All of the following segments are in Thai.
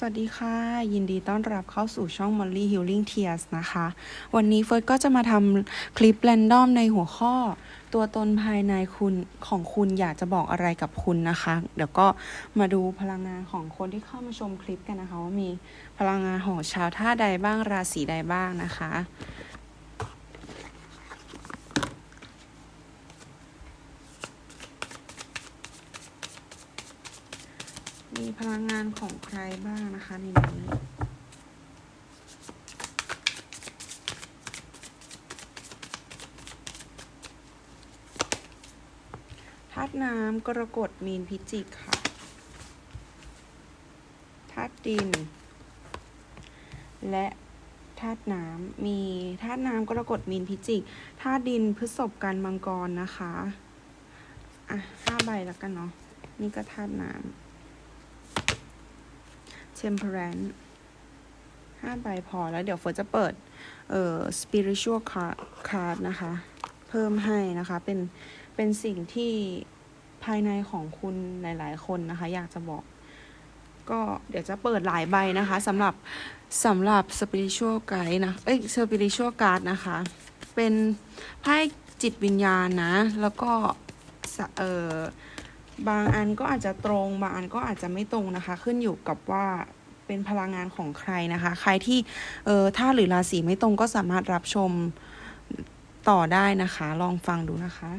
สวัสดีค่ะ ยินดีต้อนรับเข้าสู่ช่อง Molly Healing Tears นะคะ วันนี้เฟิร์สก็จะมาทำคลิปแรนดอมในหัวข้อ ตัวตนภายในคุณของคุณอยากจะบอกอะไรกับคุณนะคะ เดี๋ยวก็มาดูพลังงานของคนที่เข้ามาชมคลิปกันนะคะ ว่ามีพลังงานของชาวท่าใดบ้างราศีใดบ้างนะคะ มีพลังงานของใครบ้างนะคะในนี้ธาตุน้ำกรกฎมีนพิจิกค่ะธาตุดิน และธาตุน้ำมีธาตุน้ำกรกฎมีนพิจิกธาตุดินพฤษภกันมังกรนะคะ อะห้าใบแล้วกันเนาะนี่ก็ธาตุน้ำ temperance ห้าใบพอแล้วเดี๋ยวเฟิร์สจะเปิด เอ่อ spiritual card card นะคะ เพิ่มให้นะคะ เป็น เป็นสิ่งที่ภายในของคุณหลาย ๆ คนนะคะ อยากจะบอก ก็เดี๋ยวจะเปิดหลายใบนะคะสำหรับสำหรับ spiritual guide นะ เอ้ย spiritual card นะคะ เป็นไพ่จิตวิญญาณนะ แล้วก็สะเอ่อ บางอันก็อาจจะตรงบางอันก็อาจจะไม่ตรงนะคะ ขึ้นอยู่กับว่าเป็นพลังงานของใครนะคะ ใครที่เออถ้าหรือราศีไม่ตรงก็สามารถรับชมต่อได้นะคะ ลองฟังดูนะคะ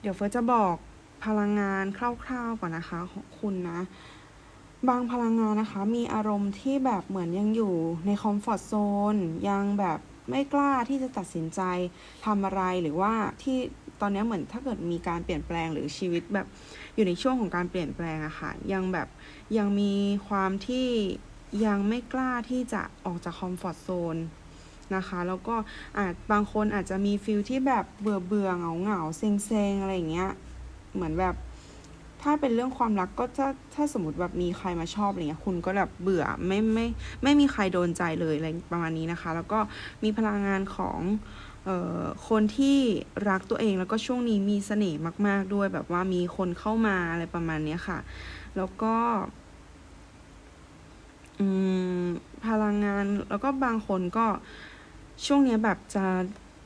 เดี๋ยวเฟิร์สจะบอกพลังงานคร่าวๆก่อนนะคะของคุณนะบางพลังงานนะคะ มีอารมณ์ที่แบบเหมือนยังอยู่ในคอมฟอร์ทโซนยังแบบไม่กล้าที่จะตัดสินใจทำอะไรหรือว่าที่ ตอนนี้เหมือนถ้าเกิดมีการเปลี่ยนแปลงหรือชีวิตแบบอยู่ในช่วงของการเปลี่ยนแปลงอะค่ะ ยังแบบยังมีความที่ยังไม่กล้าที่จะออกจากคอมฟอร์ทโซนนะคะแล้วก็อาจบางคนอาจจะมีฟิลที่แบบเบื่อเบื่อเหงาเหงาเซ็งเซ็งอะไรอย่างเงี้ยเหมือนแบบถ้าเป็นเรื่องความรักก็ถ้าถ้าสมมติแบบมีใครมาชอบอะไรเงี้ยคุณก็แบบเบื่อไม่ไม่ไม่มีใครโดนใจเลยอะไรประมาณนี้นะคะ แล้วก็มีพลังงานของ คนที่รักตัวเองแล้วก็ช่วงนี้มีเสน่ห์มาก ๆ ด้วยแบบว่ามีคนเข้ามาอะไรประมาณนี้ค่ะ แล้วก็พลังงานแล้วก็บางคนก็ช่วงนี้แบบจะ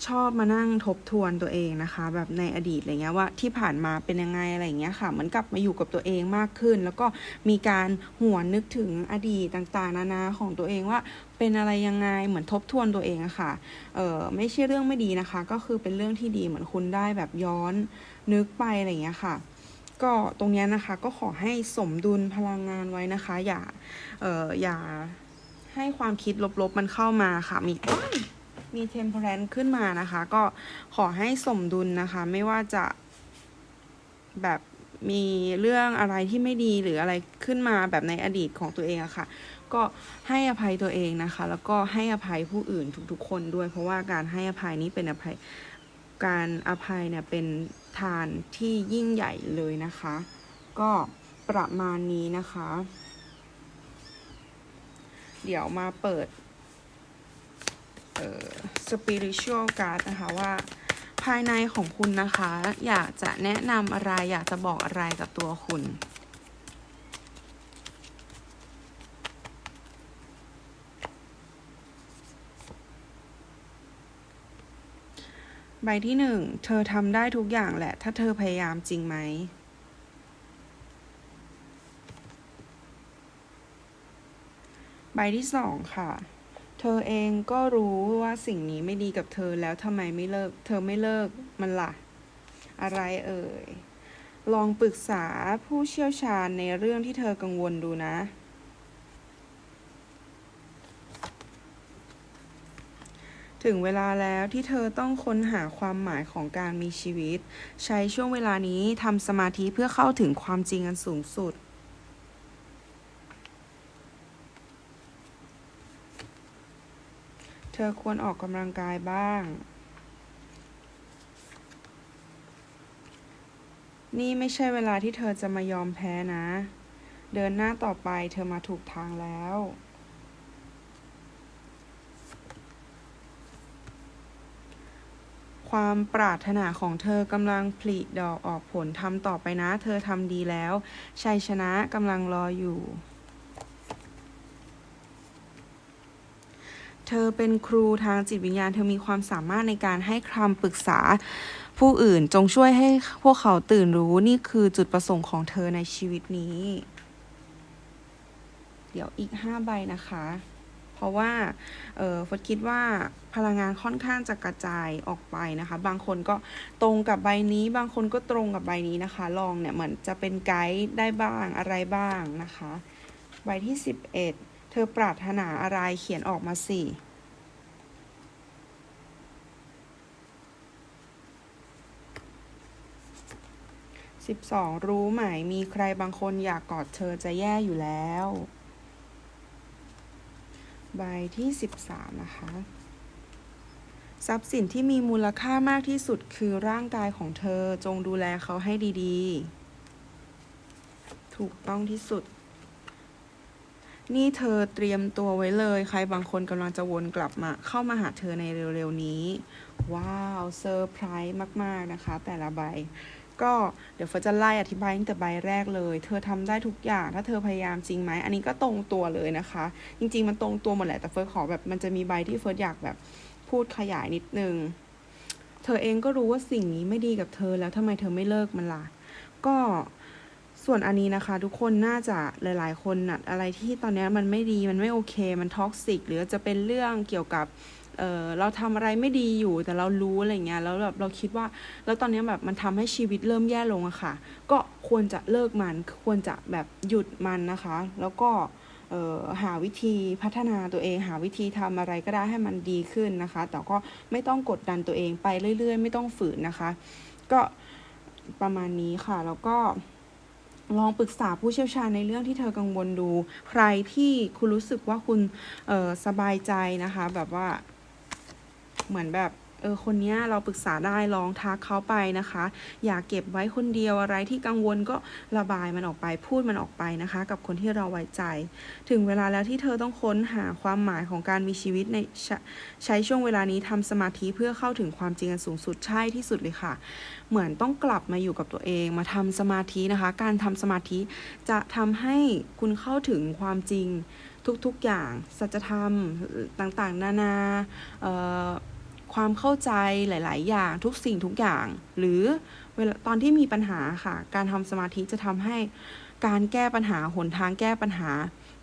ชอบมานั่งทบทวนตัวเองนะคะ แบบในอดีตอะไรเงี้ยว่าที่ผ่านมาเป็นยังไงอะไรเงี้ยค่ะเหมือนกลับมาอยู่กับตัวเองมากขึ้น แล้วก็มีการหวนนึกถึงอดีตต่างๆ นานาของตัวเองว่าเป็นอะไรยังไงเหมือนทบทวนตัวเองอะค่ะเออไม่ใช่เรื่องไม่ดีนะคะ ก็คือเป็นเรื่องที่ดีเหมือนคุณได้แบบย้อนนึกไปอะไรเงี้ยค่ะก็ตรงเนี้ยนะคะก็ขอให้สมดุลพลังงานไว้นะคะ อย่าเอออย่าให้ความคิดลบๆมันเข้ามาค่ะมีอ๊ย มีเทมเพลนขึ้นมานะคะ ก็ขอให้สมดุลนะคะ ไม่ว่าจะแบบมีเรื่องอะไรที่ไม่ดีหรืออะไรขึ้นมาแบบในอดีตของตัวเองอะค่ะ ก็ให้อภัยตัวเองนะคะ แล้วก็ให้อภัยผู้อื่นทุกๆ คนด้วย เพราะว่าการให้อภัยนี้เป็นอภัยการอภัยเนี่ยเป็นทานที่ยิ่งใหญ่เลยนะคะ ก็ประมาณนี้นะคะ เดี๋ยวมาเปิด เอ่อ spiritual card นะคะว่าภายในของคุณนะคะ อยากจะแนะนำอะไรอยากจะบอกอะไรกับตัวคุณใบที่หนึ่งเธอทำได้ทุกอย่างแหละ ถ้าเธอพยายามจริงไหม ใบที่สองค่ะ เธอเองก็รู้ว่าสิ่งนี้ไม่ดีกับเธอแล้วทำไมไม่เลิก เธอไม่เลิกมันล่ะ อะไรเอ่ย ลองปรึกษาผู้เชี่ยวชาญในเรื่องที่เธอกังวลดูนะ ถึงเวลาแล้วที่เธอต้องค้นหาความหมายของการมีชีวิต ใช้ช่วงเวลานี้ทำสมาธิเพื่อเข้าถึงความจริงอันสูงสุด เธอควรออกกำลังกายบ้าง นี่ไม่ใช่เวลาที่เธอจะมายอมแพ้นะ เดินหน้าต่อไปเธอมาถูกทางแล้วความปรารถนาของเธอกำลังผลิดอกออกผลทำต่อไปนะ เธอทำดีแล้ว ชัยชนะกำลังรออยู่ ธอเป็นครูทางจิตวิญญาณ เธอมีความสามารถในการให้คำปรึกษาผู้อื่นจงช่วยให้พวกเขาตื่นรู้นี่คือจุดประสงค์ของเธอในชีวิตนี้ เดี๋ยวอีกห้าใบนะคะ เพราะว่าเออฟดคิดว่าพลังงานค่อนข้างจะกระจายออกไปนะคะ บางคนก็ตรงกับใบนี้ บางคนก็ตรงกับใบนี้นะคะ ลองเนี่ยเหมือนจะเป็นไกด์ได้บ้างอะไรบ้างนะคะ ใบที่สิบเอ็ด เธอปรารถนาอะไรเขียนออกมาสิสิบสองรู้ไหมมีใครบางคนอยากกอดเธอจะแย่อยู่แล้ว ใบที่สิบสามนะคะ ทรัพย์สินที่มีมูลค่ามากที่สุดคือร่างกายของเธอจงดูแลเขาให้ดี ๆ ถูกต้องที่สุด นี่เธอเตรียมตัวไว้เลย ใครบางคนกำลังจะวนกลับมา เข้ามาหาเธอในเร็วๆนี้ ว้าวเซอร์ไพรส์มากๆนะคะ แต่ละใบ ก็เดี๋ยวเฟิร์สจะไล่อธิบายตั้งแต่ใบแรกเลย เธอทำได้ทุกอย่างถ้าเธอพยายามจริงไหม อันนี้ก็ตรงตัวเลยนะคะ จริง ๆ มันตรงตัวหมดแหละแต่เฟิร์สขอแบบมันจะมีใบที่เฟิร์สอยากแบบพูดขยายนิดนึง เธอเองก็รู้ว่าสิ่งนี้ไม่ดีกับเธอแล้วทำไมเธอไม่เลิกมันล่ะก็ ส่วนอันนี้นะคะ ทุกคนน่าจะหลาย ๆ คนน่ะอะไรที่ตอนนี้มันไม่ดีมันไม่โอเค มันท็อกซิกหรือจะเป็นเรื่องเกี่ยวกับเออเราทำอะไรไม่ดีอยู่แต่เรารู้อะไรเงี้ยแล้วแบบเราคิดว่า แล้วตอนนี้แบบมันทำให้ชีวิตเริ่มแย่ลงอะค่ะ ก็ควรจะเลิกมันควรจะแบบหยุดมันนะคะ แล้วก็ออหาวิธีพัฒนาตัวเองหาวิธีทำอะไรก็ได้ให้มันดีขึ้นนะคะ แต่ก็ไม่ต้องกดดันตัวเองไปเรื่อย ๆ ไม่ต้องฝืนนะคะ ก็ประมาณนี้ค่ะแล้วก็ ลองปรึกษาผู้เชี่ยวชาญในเรื่องที่เธอกังวลดู ใครที่คุณรู้สึกว่าคุณสบายใจนะคะ แบบว่าเหมือนแบบ เออคนเนี้ยเราปรึกษาได้ลองทักเขาไปนะคะ อย่าเก็บไว้คนเดียวอะไรที่กังวลก็ระบายมันออกไปพูดมันออกไปนะคะ กับคนที่เราไว้ใจ ถึงเวลาแล้วที่เธอต้องค้นหาความหมายของการมีชีวิตในใชใช้ช่วงเวลานี้ทำสมาธิเพื่อเข้าถึงความจริงอันสูงสุดใช่ที่สุดเลยค่ะ เหมือนต้องกลับมาอยู่กับตัวเองมาทำสมาธินะคะ การทำสมาธิจะทำให้คุณเข้าถึงความจริงทุกๆอย่างสัจธรรมต่างๆ นานาเอ่อ ความเข้าใจหลาย ๆ อย่างทุกสิ่งทุกอย่าง หรือเวลาตอนที่มีปัญหาค่ะ การทำสมาธิจะทำให้การแก้ปัญหาหนทางแก้ปัญหา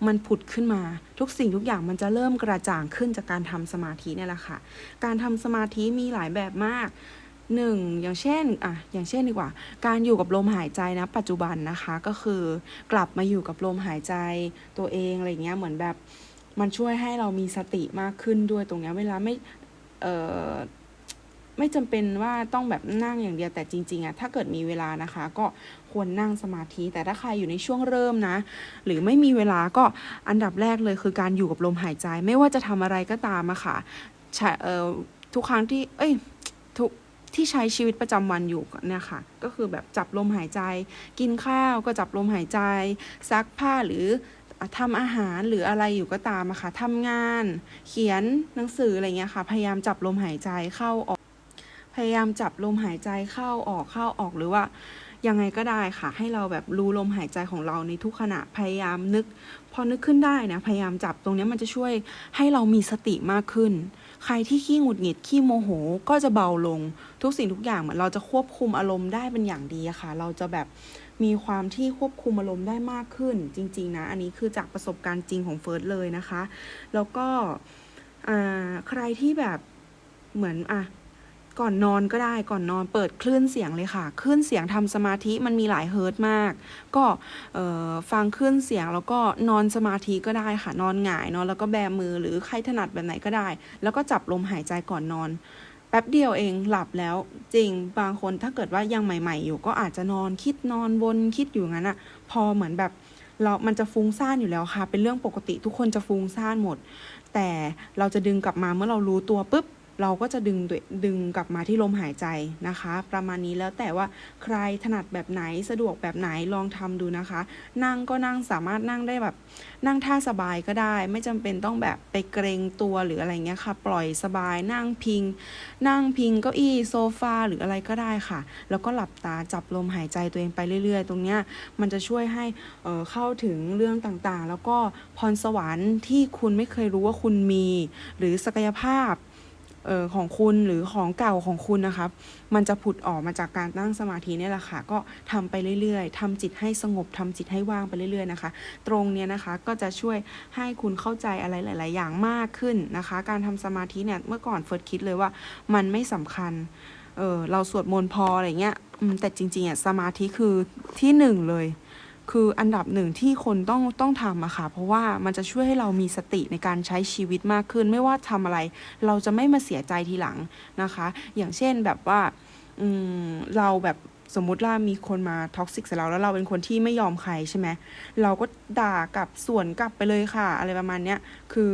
มันผุดขึ้นมา ทุกสิ่งทุกอย่างมันจะเริ่มกระจ่างขึ้นจากการทำสมาธิเนี่ยแหละค่ะ การทำสมาธิมีหลายแบบมากหนึ่งอย่างเช่นอะอย่างเช่นดีกว่า การอยู่กับลมหายใจนะ ปัจจุบันนะคะก็คือกลับมาอยู่กับลมหายใจตัวเองอะไรเงี้ยเหมือนแบบมันช่วยให้เรามีสติมากขึ้นด้วยตรงเนี้ยเวลาไม่ ไม่จำเป็นว่าต้องแบบนั่งอย่างเดียวแต่จริงๆอะถ้าเกิดมีเวลานะคะ ก็ควรนั่งสมาธิ แต่ถ้าใครอยู่ในช่วงเริ่มนะ หรือไม่มีเวลาก็อันดับแรกเลยคือการอยู่กับลมหายใจ ไม่ว่าจะทำอะไรก็ตามอะค่ะชเอ่อทุกครั้งที่ เอ้ยทุกที่ใช้ชีวิตประจำวันอยู่เนี่ยค่ะ ก็คือแบบจับลมหายใจ กินข้าวก็จับลมหายใจ ซักผ้าหรือ ทำอาหารหรืออะไรอยู่ก็ตามอะค่ะทำงาน เขียนหนังสืออะไรเงี้ยค่ะ พยายามจับลมหายใจเข้าออก พยายามจับลมหายใจเข้าออกเข้าออกหรือว่ายังไงก็ได้ค่ะ ให้เราแบบรู้ลมหายใจของเราในทุกขณะพยายามนึก พอนึกขึ้นได้นะพยายามจับตรงนี้มันจะช่วยให้เรามีสติมากขึ้น ใครที่ขี้หงุดหงิดขี้โมโห ก็จะเบาลงทุกสิ่งทุกอย่างเหมือนเราจะควบคุมอารมณ์ได้เป็นอย่างดีอะค่ะ เราจะแบบ มีความที่ควบคุมอารมณ์ได้มากขึ้นจริง ๆ นะ อันนี้คือจากประสบการณ์จริงของเฟิร์สเลยนะคะ แล้วก็ใครที่แบบเหมือนอะก่อนนอนก็ได้ก่อนนอนเปิดคลื่นเสียงเลยค่ะคลื่นเสียงทำสมาธิมันมีหลายเฮิร์ตมาก ก็ฟังคลื่นเสียงแล้วก็นอนสมาธิก็ได้ค่ะ นอนหงายนอนแล้วก็แบมือหรือใครถนัดแบบไหนก็ได้ แล้วก็จับลมหายใจก่อนนอน แป๊บเดียวเองหลับแล้วจริงบางคนถ้าเกิดว่ายังใหม่ ๆ อยู่ก็อาจจะนอนคิดนอนวนคิดอยู่งั้นอะพอเหมือนแบบเรา มันจะฟุ้งซ่านอยู่แล้วค่ะ เป็นเรื่องปกติทุกคนจะฟุ้งซ่านหมด แต่เราจะดึงกลับมาเมื่อเรารู้ตัวปุ๊บ เราก็จะดึงดึงกลับมาที่ลมหายใจนะคะ ประมาณนี้แล้วแต่ว่าใครถนัดแบบไหนสะดวกแบบไหนลองทำดูนะคะ นั่งก็นั่งสามารถนั่งได้แบบ นั่งท่าสบายก็ได้ ไม่จำเป็นต้องแบบไปเกรงตัวหรืออะไรเงี้ยค่ะ ปล่อยสบายนั่งพิง นั่งพิงเก้าอี้โซฟาหรืออะไรก็ได้ค่ะ แล้วก็หลับตาจับลมหายใจตัวเองไปเรื่อย ๆ ตรงเนี้ยมันจะช่วยให้เออเข้าถึงเรื่องต่างๆ แล้วก็พรสวรรค์ที่คุณไม่เคยรู้ว่าคุณมี หรือศักยภาพ ออของคุณหรือของเก่าของคุณนะครับ มันจะผุดออกมาจากการนั่งสมาธินี่แหละค่ะ ก็ทำไปเรื่อยๆทำจิตให้สงบทำจิตให้ว่างไปเรื่อยๆนะคะ ตรงเนี้ยนะคะก็จะช่วยให้คุณเข้าใจอะไรหลาย ๆ อย่างมากขึ้นนะคะ การทำสมาธิเนี่ยเมื่อก่อนเฟิร์สคิดเลยว่ามันไม่สำคัญเออเราสวดมนต์พออะไรเงี้ยแต่จริงๆอะสมาธิคือที่หนึ่งเลย คืออันดับหนึ่งที่คนต้องต้องทำอะค่ะ เพราะว่ามันจะช่วยให้เรามีสติในการใช้ชีวิตมากขึ้น ไม่ว่าทำอะไร เราจะไม่มาเสียใจทีหลังนะคะ อย่างเช่นแบบว่าอืมเราแบบสมมติว่ามีคนมาท็อกซิกใส่เราแล้วเราเป็นคนที่ไม่ยอมใครใช่ไหมเราก็ด่ากลับสวนกลับไปเลยค่ะ อะไรประมาณเนี้ยคือ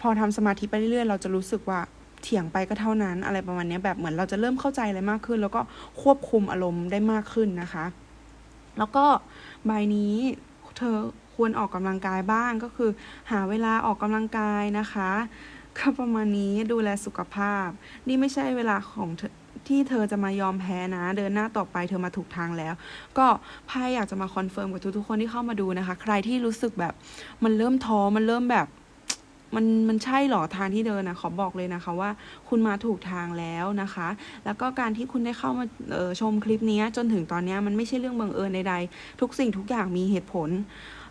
พอทำสมาธิไปเรื่อยๆเราจะรู้สึกว่าเถียงไปก็เท่านั้น อะไรประมาณนี้แบบเหมือนเราจะเริ่มเข้าใจอะไรมากขึ้น แล้วก็ควบคุมอารมณ์ได้มากขึ้นนะคะ แล้วก็ใบนี้เธอควรออกกำลังกายบ้างก็คือ หาเวลาออกกำลังกายนะคะก็ประมาณนี้ดูแลสุขภาพ นี่ไม่ใช่เวลาของเธอที่เธอจะมายอมแพ้นะ เดินหน้าต่อไปเธอมาถูกทางแล้ว ก็พายอยากจะมาคอนเฟิร์มกับทุกๆคนที่เข้ามาดูนะคะ ใครที่รู้สึกแบบมันเริ่มท้อมันเริ่มแบบ มันมันใช่หรอทางที่เดินนะขอบอกเลยนะคะว่าคุณมาถูกทางแล้วนะคะ แล้วก็การที่คุณได้เข้ามาออชมคลิปนี้จนถึงตอนนี้มันไม่ใช่เรื่องบังเอิญใดๆทุกสิ่งทุกอย่างมีเหตุผล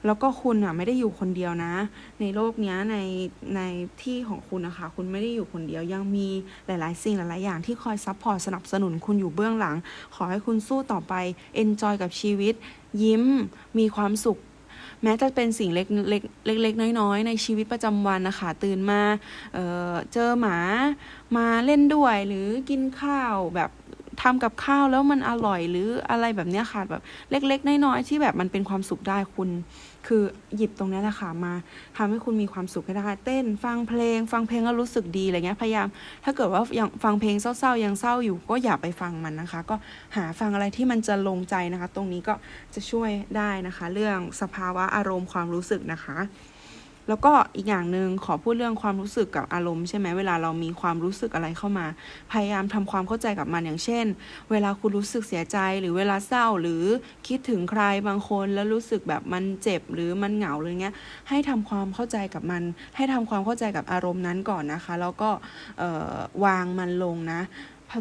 แล้วก็คุณอะไม่ได้อยู่คนเดียวนะ ในโลกนี้ในในที่ของคุณนะคะ คุณไม่ได้อยู่คนเดียวยังมีหลาย ๆ สิ่งหลาย ๆ อย่างที่คอยซัพพอร์ตสนับสนุนคุณอยู่เบื้องหลัง ขอให้คุณสู้ต่อไปเอนจอยกับชีวิต ยิ้มมีความสุข แม้จะเป็นสิ่งเล็กเล็กเล็กๆน้อยๆ ในชีวิตประจำวันนะคะตื่นมาเเจอหมามาเล่นด้วยหรือกินข้าวแบบทำกับข้าวแล้วมันอร่อยหรืออะไรแบบเนี้ยค่ะแบบเล็ก ๆ น้อยๆที่แบบมันเป็นความสุขได้คุณ คือหยิบตรงนี้แหละค่ะมาทำให้คุณมีความสุขให้ได้เต้น ฟังเพลง ฟังเพลงแล้วรู้สึกดีอะไรเงี้ยพยายาม ถ้าเกิดว่ายังฟังเพลงเศร้าๆยังเศร้าอยู่ก็อย่าไปฟังมันนะคะ ก็หาฟังอะไรที่มันจะลงใจนะคะ ตรงนี้ก็จะช่วยได้นะคะ เรื่องสภาวะอารมณ์ความรู้สึกนะคะ แล้วก็อีกอย่างหนึ่งขอพูดเรื่องความรู้สึกกับอารมณ์ใช่ไหมเวลาเรามีความรู้สึกอะไรเข้ามา พยายามทำความเข้าใจกับมันอย่างเช่น เวลาคุณรู้สึกเสียใจหรือเวลาเศร้าหรือคิดถึงใครบางคนแล้วรู้สึกแบบมันเจ็บหรือมันเหงาหรือเงี้ยให้ทำความเข้าใจกับมัน ให้ทำความเข้าใจกับอารมณ์นั้นก่อนนะคะ แล้วก็วางมันลงนะ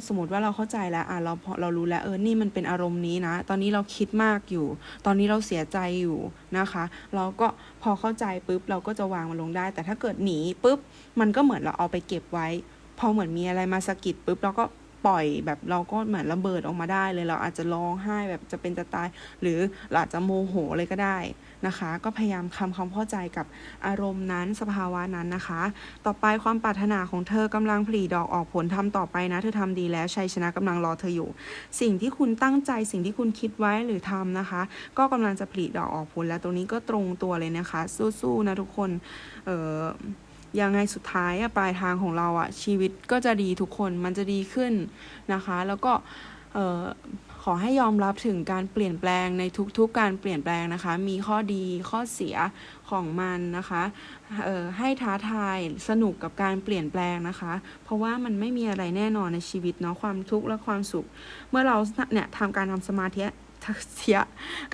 สมมติว่าเราเข้าใจแล้วอะเราพอเรารู้แล้วเออนี่มันเป็นอารมณ์นี้นะ ตอนนี้เราคิดมากอยู่ ตอนนี้เราเสียใจอยู่นะคะ เราก็พอเข้าใจปุ๊บเราก็จะวางมันลงได้ แต่ถ้าเกิดหนีปุ๊บมันก็เหมือนเราเอาไปเก็บไว้ พอเหมือนมีอะไรมาสะกิดปุ๊บเราก็ปล่อยแบบเราก็เหมือนระเบิดออกมาได้เลยเราอาจจะร้องไห้แบบจะเป็นจะตาย หรือเราอาจจะโมโหเลยก็ได้ นะคะ ก็พยายามทำความเข้าใจกับอารมณ์นั้นสภาวะนั้นนะคะ ต่อไปความปรารถนาของเธอกำลังผลิดอกออกผลทำต่อไปนะ เธอทำดีแล้วชัยชนะกำลังรอเธออยู่ สิ่งที่คุณตั้งใจสิ่งที่คุณคิดไว้หรือทำนะคะ ก็กำลังจะผลิดอกออกผลแล้วตรงนี้ก็ตรงตัวเลยนะคะ สู้ๆนะทุกคนเออยังไงสุดท้ายปลายทางของเราอะชีวิตก็จะดีทุกคนมันจะดีขึ้นนะคะ แล้วก็เออ ขอให้ยอมรับถึงการเปลี่ยนแปลงในทุกๆการเปลี่ยนแปลงนะคะ มีข้อดีข้อเสียของมันนะคะเออให้ท้าทายสนุกกับการเปลี่ยนแปลงนะคะ เพราะว่ามันไม่มีอะไรแน่นอนในชีวิตเนาะความทุกข์และความสุข เมื่อเราเนี่ยทำการทำสมาธิเสีย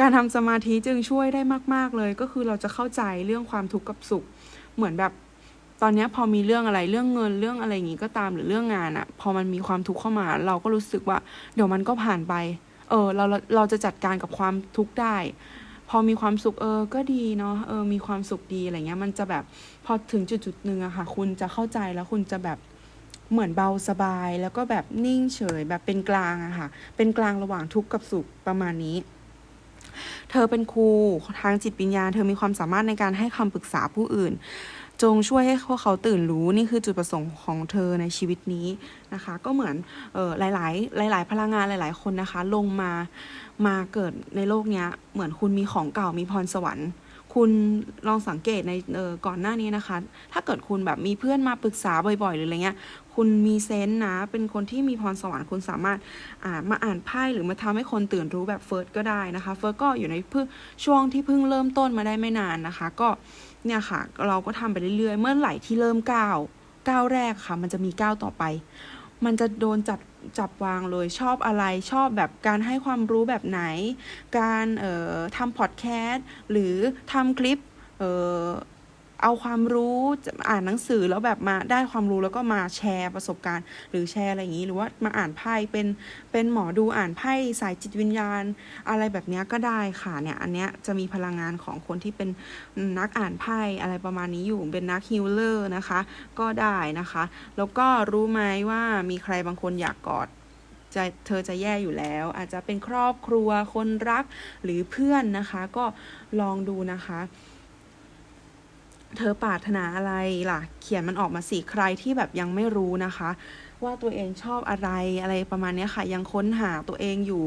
การทำสมาธิจึงช่วยได้มาก ๆเลย ก็คือเราจะเข้าใจเรื่องความทุกข์กับสุขเหมือนแบบ ตอนนี้พอมีเรื่องอะไรเรื่องเงินเรื่องอะไรอย่างงี้ก็ตามหรือเรื่องงานอะพอมันมีความทุกข์เข้ามา เราก็รู้สึกว่า เดี๋ยวมันก็ผ่านไป เออเราเราจะจัดการกับความทุกข์ได้ พอมีความสุขเออก็ดีเนาะเออมีความสุขดีอะไรเงี้ย มันจะแบบพอถึงจุดจุดหนึ่งอะค่ะ คุณจะเข้าใจแล้วคุณจะแบบเหมือนเบาสบายแล้วก็แบบนิ่งเฉยแบบเป็นกลางอะค่ะ เป็นกลางระหว่างทุกข์กับสุขประมาณนี้เธอเป็นครูทางจิตวิญญาณ เธอมีความสามารถในการให้คำปรึกษาผู้อื่น จงช่วยให้พวกเขาตื่นรู้นี่คือจุดประสงค์ของเธอในชีวิตนี้นะคะ ก็เหมือนออหลาย ๆ หลาย ๆ พลังงานหลาย ๆ คนนะคะ ลงมามาเกิดในโลกนี้เหมือนคุณมีของเก่ามีพรสวรรค์ คุณลองสังเกตในออก่อนหน้านี้นะคะ ถ้าเกิดคุณแบบมีเพื่อนมาปรึกษาบ่อย ๆ หรืออะไรเงี้ยคุณมีเซนส์นะ เป็นคนที่มีพรสวรรค์ คุณสามารถอ่ามาอ่านไพ่หรือมาทำให้คนตื่นรู้แบบเฟิร์สก็ได้นะคะ เฟิร์สก็อยู่ในเพิ่งช่วงที่เพิ่งเริ่มต้นมาได้ไม่นานนะคะ ก็ เนี่ยค่ะ เราก็ทำไปเรื่อยๆ เมื่อไหร่ที่เริ่มก้าวก้าวแรกค่ะ มันจะมีก้าวต่อไป มันจะโดนจัดจับวางเลยชอบอะไรชอบแบบการให้ความรู้แบบไหน การเอ่อทำพอดแคสต์หรือทำคลิปเอ่อ เอาความรู้จะอ่านหนังสือแล้วแบบมาได้ความรู้แล้วก็มาแชร์ประสบการณ์ หรือแชร์อะไรอย่างนี้ หรือว่ามาอ่านไพ่เป็นเป็นหมอดูอ่านไพ่สายจิตวิญญาณ อะไรแบบนี้ก็ได้ค่ะเนี่ยอันเนี้ยจะมีพลังงานของคนที่เป็นนักอ่านไพ่อะไรประมาณนี้อยู่เป็นนักฮิลเลอร์นะคะ ก็ได้นะคะ แล้วก็รู้ไหมว่ามีใครบางคนอยากกอดจะเธอจะแย่อยู่แล้ว อาจจะเป็นครอบครัวคนรักหรือเพื่อนนะคะ ก็ลองดูนะคะ เธอปรารถนาอะไรล่ะ เขียนมันออกมาสิใครที่แบบยังไม่รู้นะคะ ว่าตัวเองชอบอะไรอะไรประมาณนี้ค่ะ ยังค้นหาตัวเองอยู่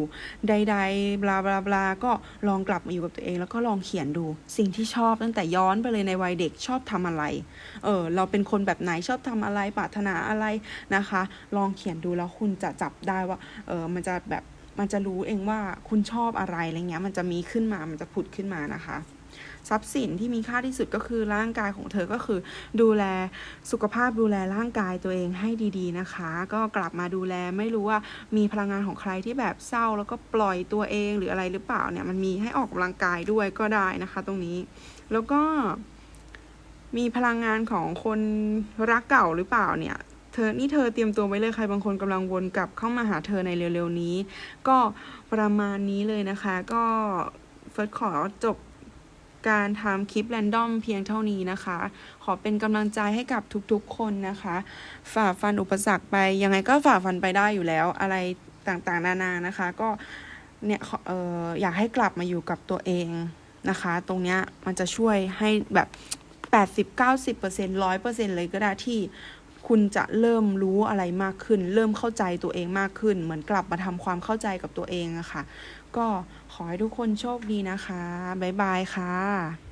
ใดๆบลาบลาบลาก็ลองกลับมาอยู่กับตัวเอง แล้วก็ลองเขียนดู สิ่งที่ชอบตั้งแต่ย้อนไปเลยในวัยเด็กชอบทำอะไร เออเราเป็นคนแบบไหนชอบทำอะไรปรารถนาอะไรนะคะ ลองเขียนดูแล้วคุณจะจับได้ว่า เออมันจะแบบมันจะรู้เองว่าคุณชอบอะไรอะไรเงี้ย มันจะมีขึ้นมามันจะผุดขึ้นมานะคะ ทรัพย์สินที่มีค่าที่สุดก็คือร่างกายของเธอก็คือ ดูแลสุขภาพดูแลร่างกายตัวเองให้ดีๆนะคะ ก็กลับมาดูแลไม่รู้ว่ามีพลังงานของใครที่แบบเศร้า แล้วก็ปล่อยตัวเองหรืออะไรหรือเปล่าเนี่ยมันมีให้ออกกำลังกายด้วยก็ได้นะคะ ตรงนี้ แล้วก็มีพลังงานของคนรักเก่าหรือเปล่าเนี่ยเธอนี่เธอเตรียมตัวไว้เลยใครบางคนกำลังวนกลับเข้ามาหาเธอในเร็วๆนี้ ก็ประมาณนี้เลยนะคะ ก็เฟิร์สขอจบ การทำคลิปแรนดอมเพียงเท่านี้นะคะ ขอเป็นกำลังใจให้กับทุกๆคนนะคะ ฝ่าฟันอุปสรรคไป ยังไงก็ฝ่าฟันไปได้อยู่แล้ว อะไรต่างๆ นานานะคะ ก็เนี่ยอเอออยากให้กลับมาอยู่กับตัวเองนะคะ ตรงเนี้ยมันจะช่วยให้แบบ 80 90 100เลยก็ได้ที่ คุณจะเริ่มรู้อะไรมากขึ้น เริ่มเข้าใจตัวเองมากขึ้น เหมือนกลับมาทำความเข้าใจกับตัวเองอะค่ะ ก็ขอให้ทุกคนโชคดีนะคะ บ๊ายบายค่ะ